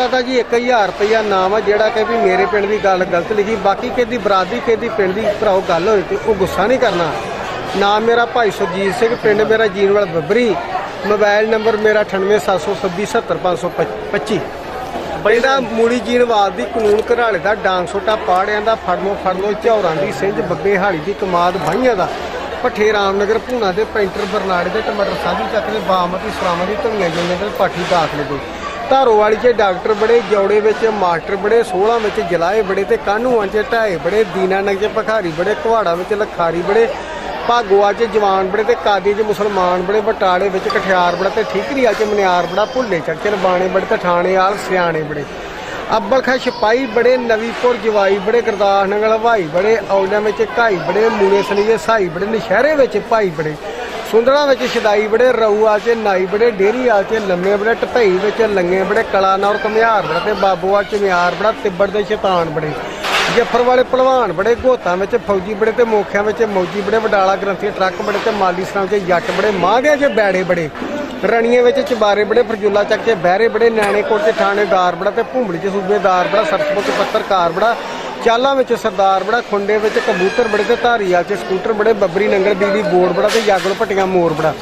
ਦਾਤਾ ਦਾ ਜੀ 1000 ਰੁਪਇਆ ਨਾਮ ਆ ਜਿਹੜਾ ਕਿ ਵੀ ਮੇਰੇ ਪਿੰਡ ਦੀ ਗੱਲ ਗਲਤ ਲਿਖੀ ਬਾਕੀ ਕਿਹਦੀ ਬਰਾਦਰੀ ਕਿਹਦੀ ਪਿੰਡ ਦੀ ਭਰਾਓ ਗੱਲ ਹੋਈ ਤੇ ਉਹ ਗੁੱਸਾ ਨਹੀਂ ਕਰਨਾ। ਨਾਮ ਮੇਰਾ ਭਾਈ ਸੁਰਜੀਤ ਸਿੰਘ ਪਿੰਡ ਮੇਰਾ ਜੀਨਵਾਲ ਬੱਬਰੀ ਮੋਬਾਈਲ ਨੰਬਰ ਮੇਰਾ 9876070525 ਬੈਂਦਾ ਮੂੜੀ ਜੀਨਵਾਲ ਦੀ ਕਾਨੂੰਨ ਘਰਾਲੇ ਦਾ ਡਾਂਗ ਛੋਟਾ ਪਾੜਿਆਂ ਦਾ ਫੜਮੋ ਫੜਲੋ ਝੌਰਾਂ ਦੀ ਸਿੰਝ ਬੱਗੇ ਹਾਲੀ ਦੀ ਕਮਾਦ ਬਾਈਆਂ ਦਾ। ਭੱਠੇ ਰਾਮਨਗਰ ਭੂਨਾ ਦੇ ਪੈਂਟਰ ਬਰਨਾੜੇ ਦੇ ਟਮਾਟਰ ਸਾਧੂ ਚੱਕ ਦੇ ਬਾਮਤੀ ਸਲਾਮਤੀ ਧਨੀਆ ਜੁਨੇ ਦੇ ਪਾਠੀ ਦਾਖਲੇ ਦੇ ਧਾਰੋਵਾਲੀ 'ਚ ਡਾਕਟਰ ਬੜੇ, ਜੌੜੇ ਵਿੱਚ ਮਾਸਟਰ ਬੜੇ 16 ਵਿੱਚ ਜਲਾਏ ਬੜੇ ਤੇ ਕਾਨੂੰਆਂ 'ਚ ਢਾਏ ਬੜੇ, ਦੀਨਾਨਗਰ 'ਚ ਭਖਾਰੀ ਬੜੇ, ਕੁਹਾੜਾ ਵਿੱਚ ਲਖਾਰੀ ਬੜੇ, ਭਾਗੋਆ 'ਚ ਜਵਾਨ ਬੜੇ ਤੇ ਕਾਦੀ 'ਚ ਮੁਸਲਮਾਨ ਬੜੇ, ਬਟਾਲੇ ਵਿੱਚ ਕਠਿਆਰ ਬੜਾ ਤੇ ਠੀਕਰੀਆ 'ਚ ਮਨਿਆਰ ਬੜਾ, ਭੁੱਲੇ ਚੱਕਰ ਬਾਣੇ ਬੜੇ ਤੇ ਠਾਣੇ ਆਲ ਸਿਆਣੇ ਬੜੇ। ਅੱਬਲ ਖਾ ਸਿਪਾਹੀ ਬੜੇ, ਨਵੀਪੁਰ ਜਵਾਈ ਬੜੇ ਗੁਰਦਾਸ ਨਗਲ ਹਵਾਈ ਬੜੇ ਔਲਿਆਂ ਵਿੱਚ ਘਾਈ ਬੜੇ ਮੂਲੇ ਸਲੀਏ ਸਾਈ ਬੜੇ, ਨਸ਼ਹਿਰੇ ਵਿੱਚ ਭਾਈ ਬੜੇ। ਸੁੰਦਰਾਂ ਵਿੱਚ ਛਦਾਈ ਬੜੇ ਰਊਆ 'ਚ ਨਾਈ ਬੜੇ ਡੇਰੀ ਆ 'ਚ ਲੰਮੇ ਬੜੇ ਟਪਈ ਵਿੱਚ ਲੰਗੇ ਬੜੇ ਕਲਾਨੌਰ ਕਮਿਆਰ ਬੜਾ ਤੇ ਬਾਬੂਆ 'ਚ ਮਿਆਰ ਬੜਾ ਤਿੱਬੜ ਦੇ ਸ਼ੈਤਾਨ ਬੜੇ। ਜੱਫਰ ਵਾਲੇ ਪਹਿਲਵਾਨ ਬੜੇ ਗੋਤਾਂ ਵਿੱਚ, ਫੌਜੀ ਬੜੇ ਤੇ ਮੋਖਿਆਂ ਵਿੱਚ, ਮੌਜੀ ਬੜੇ, ਵਡਾਲਾ ਗ੍ਰੰਥੀ ਟਰੱਕ ਬੜੇ ਤੇ ਮਾਲੀ ਸਰਾਂ 'ਚ ਜੱਟ ਬੜੇ ਮਾਂਗਿਆਂ 'ਚ ਬੈੜੇ ਬੜੇ। ਰਣੀਆਂ ਵਿੱਚ ਚਬਾਰੇ ਬੜੇ, ਫਰਜੁੱਲਾ ਚੱਕ ਕੇ ਬਹਿਰੇ ਬੜੇ ਨੈਣੇ ਕੋਟ ਤੇ ਥਾਣੇਦਾਰ ਬੜਾ ਤੇ ਭੁੰਬੜੀ 'ਚ ਸੂਬੇਦਾਰ ਬੜਾ ਸਰਸਪੁਰ 'ਚ ਪੱਤਰਕਾਰ ਬੜਾ ਚਾਲਾਂ ਵਿੱਚ ਸਰਦਾਰ ਬੜਾ, ਖੁੰਡੇ ਵਿੱਚ ਕਬੂਤਰ ਬੜੇ ਤੇ ਧਾਰੀਵਾਲ 'ਚ, ਸਕੂਟਰ ਬੜੇ, ਬੱਬਰੀ ਨੰਗਲ ਬਿਜਲੀ ਬੋਰਡ ਬੜਾ ਤੇ ਜਾਗਲ ਭਟੀਆਂ ਮੋਰ ਬੜਾ।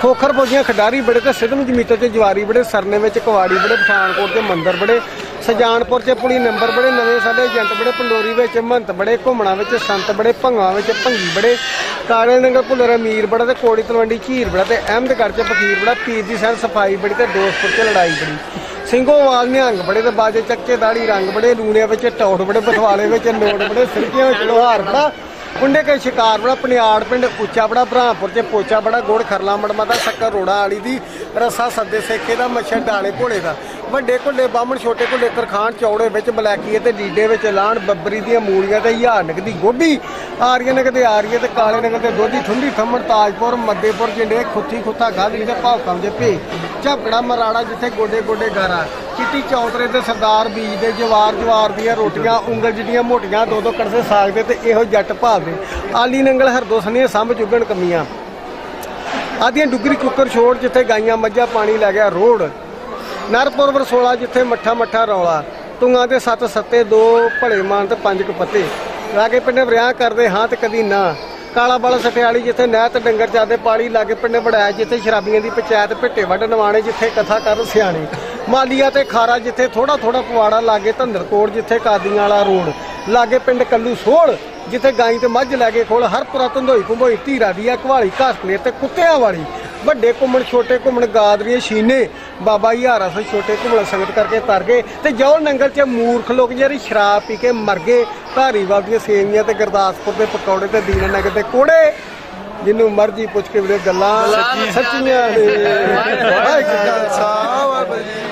ਖੋਖਰ ਫੌਜੀਆਂ ਖਿਡਾਰੀ ਬੜੇ ਤੇ ਸਿੱਧਮ ਜਮੀਤੋ 'ਚ, ਜਵਾਰੀ ਬੜੇ, ਸਰਨੇ ਵਿੱਚ ਕਵਾੜੀ ਬੜੇ, ਪਠਾਨਕੋਟ ਤੇ ਮੰਦਰ ਬੜੇ, ਸਜਾਨਪੁਰ ਚ ਪੁਲੀ ਨੰਬਰ ਬੜੇ, ਨਵੇਂ ਸਾਡੇ ਏਜੰਟ ਬੜੇ, ਪੰਡੋਰੀ ਵਿੱਚ ਮਹੰਤ ਬੜੇ, ਘੁੰਮਣਾ ਵਿੱਚ ਸੰਤ ਬੜੇ, ਭੰਗਾ ਵਿੱਚ ਭੰਗੀ ਬੜੇ, ਕਾਲੇ ਨੰਗਲ ਭੁੱਲਰ ਅਮੀਰ ਬੜਾ ਤੇ ਕੋੜੀ ਤਲਵੰਡੀ ਝੀਰ ਬੜਾ ਤੇ ਅਹਿਮਦਗੜ੍ਹ ਚ ਫਕੀਰ ਬੜਾ, ਪੀਰ ਦੀ ਸੈਨ ਸਫ਼ਾਈ ਬੜੀ ਤੇ ਦੋਸਤਪੁਰ ਚ ਲੜਾਈ ਬੜੀ। ਸਿੰਘੋਵਾਲ ਨਿਹੰਗ ਬੜੇ ਤੇ ਬਾਜੇ ਚੱਕੇ, ਦਾੜੀ ਰੰਗ ਬੜੇ, ਲੂਣਿਆਂ ਵਿੱਚ ਟੌੜ ਬੜੇ ਬਥਵਾਲੇ ਵਿੱਚ, ਨੋਟ ਬੜੇ, ਸਿਰਕੀਆਂ ਵਿੱਚ, ਲੋਹਾਰ ਬੜਾ। ਕੁੰਡੇ ਕੇ ਸ਼ਿਕਾਰ ਬੜਾ, ਪਨਿਆੜ ਪਿੰਡ ਉੱਚਾ ਬੜਾ ਭਰਾਂਪੁਰ ਚ ਪੋਚਾ ਬੜਾ, ਗੁੜ ਖਰਲਾ ਮੜਮਾ ਦਾ, ਸ਼ੱਕਰ ਰੋੜਾ ਵਾਲੀ ਦੀ ਰਸਾ ਸੱਦੇ ਸੇਖੇ ਦਾ, ਮੱਛਰ ਡਾਲੇ ਘੋੜੇ ਦਾ। ਵੱਡੇ ਕੁੱਲੇ ਬਾਹਮਣ, ਛੋਟੇ ਕੁੱਲੇ ਤਰਖਾਨ ਚੌੜੇ ਵਿੱਚ, ਬਲੈਕੀਏ ਤੇ ਡੀਡੇ ਵਿੱਚ ਲਾਣ, ਬੱਬਰੀ ਦੀਆਂ ਮੂਲੀਆਂ ਤੇ ਹਜ਼ਾਰ ਨਗ ਦੀ ਗੋਭੀ। ਆਰੀਆਂ ਨਗ ਦੇ ਆਰੀਏ ਤੇ ਕਾਲੇ ਨਗਰ ਦੇ ਦੋਧੀ ਠੁੰਡੀ ਥੰਮਣ ਤਾਜਪੁਰ, ਮੱਦੇਪੁਰ, ਜਿੰਡੇ, ਖੁੱਥੀ ਖੁੱਥਾ ਗਾਦੀ ਤੇ ਭਾਉਕਮ ਜੇ ਭੇ ਝਾਪੜਾ ਮਰਾੜਾ ਜਿੱਥੇ ਗੋਡੇ ਗੋਡੇ ਗਾਰਾ। ਚਿੱਟੀ ਚੌਤਰੇ ਤੇ ਸਰਦਾਰ ਬੀਜ ਦੇ ਜਵਾਰ ਜਵਾਰ ਦੀਆਂ ਰੋਟੀਆਂ, ਉਂਗਲ ਜਿਹੜੀਆਂ ਮੋਟੀਆਂ ਦੋ ਦੋ ਕੜਸੇ ਸਾਗ ਦੇ ਤੇ ਇਹੋ ਜੱਟ ਭਾਲਦੇ ਆਲੀ ਨੰਗਲ ਹਰਦੋਸਨੀਆਂ ਸੰਭ ਚੁੱਗਣ ਕਮੀਆਂ। ਆਦੀਆਂ ਡੁਗਰੀ ਕੁੱਕਰ ਛੋੜ ਜਿੱਥੇ ਗਾਈਆਂ ਮੱਝਾਂ ਪਾਣੀ ਲੈ ਗਿਆ ਰੋੜ। ਨਰਪੁਰ ਵਰਸੋਲਾ ਜਿੱਥੇ ਮੱਠਾ ਮੱਠਾ ਰੌਲਾ। ਤੁੰਗਾ ਦੇ ਸੱਤ ਸੱਤੇ, ਦੋ ਭਲੇ ਮਾਨ ਤੇ ਪੰਜ ਕਪੱਤੇ। ਲਾਗੇ ਪਿੰਡੇ ਵਿਆਹ ਕਰਦੇ ਹਾਂ ਤੇ ਕਦੀ ਨਾ। ਕਾਲਾ ਬਾਲਾ ਸਟਿਆਲੀ ਜਿੱਥੇ ਨਹਿਰ ਤੇ ਡੰਗਰ ਚਾਦੇ ਪਾਲੀ, ਲਾਗੇ ਪਿੰਡੇ ਵੜਾਇਆ ਜਿੱਥੇ ਸ਼ਰਾਬੀਆਂ ਦੀ ਪੰਚਾਇਤ ਭਿੱਟੇ ਵੱਢ ਨਵਾਣੇ ਜਿੱਥੇ ਕਥਾ ਕਰ ਸਿਆਣੇ। ਮਾਲੀਆ ਤੇ ਖਾਰਾ ਜਿੱਥੇ ਥੋੜਾ ਥੋੜਾ ਪਵਾੜਾ ਲਾਗੇ ਧੰਦਰਕੋਟ ਜਿੱਥੇ ਕਾਦੀਆਂ ਵਾਲਾ ਰੋਡ ਲਾਗੇ ਪਿੰਡ ਕੱਲੂ ਸੋਲ ਜਿੱਥੇ ਗਾਈ ਤੇ ਮੱਝ ਲੈ ਕੇ ਖੋਲ ਹਰ ਪੁਰਾਤਨ ਧੋਈ ਭੰਬੋਈ ਧੀਰਾ ਦੀ ਆ ਘਵਾਲੀ ਘਾਸਪਲੇ ਤੇ ਕੁੱਤਿਆਂ ਵਾਲੀ। ਵੱਡੇ ਘੁੰਮਣ ਛੋਟੇ ਘੁੰਮਣ ਗਾਦਰੀਏ ਸ਼ੀਨੇ। ਬਾਬਾ ਯਾਰਾ ਸੇ ਛੋਟੇ ਘੁੰਮਣ ਸੰਗਤ ਕਰਕੇ ਤਰ ਗਏ ਤੇ ਜੋ ਨੰਗਲ 'ਚ ਮੂਰਖ ਲੋਕ ਜਿਹੜੀ ਸ਼ਰਾਬ ਪੀ ਕੇ ਮਰ ਗਏ। ਧਾਰੀਵਾਲ ਦੀਆਂ ਸੇਵੀਆਂ ਤੇ ਗੁਰਦਾਸਪੁਰ ਦੇ ਪਕੌੜੇ ਤੇ ਦੀਨਾਨਗਰ ਦੇ ਕੋੜੇ। ਜਿੰਨੂੰ ਮਰਜ਼ੀ ਪੁੱਛ ਕੇ ਵੀਰੇ ਗੱਲਾਂ। ਸੱਚੀਆਂ ਨੇ। ਵਾਹਿਗੁਰੂ ਜੀ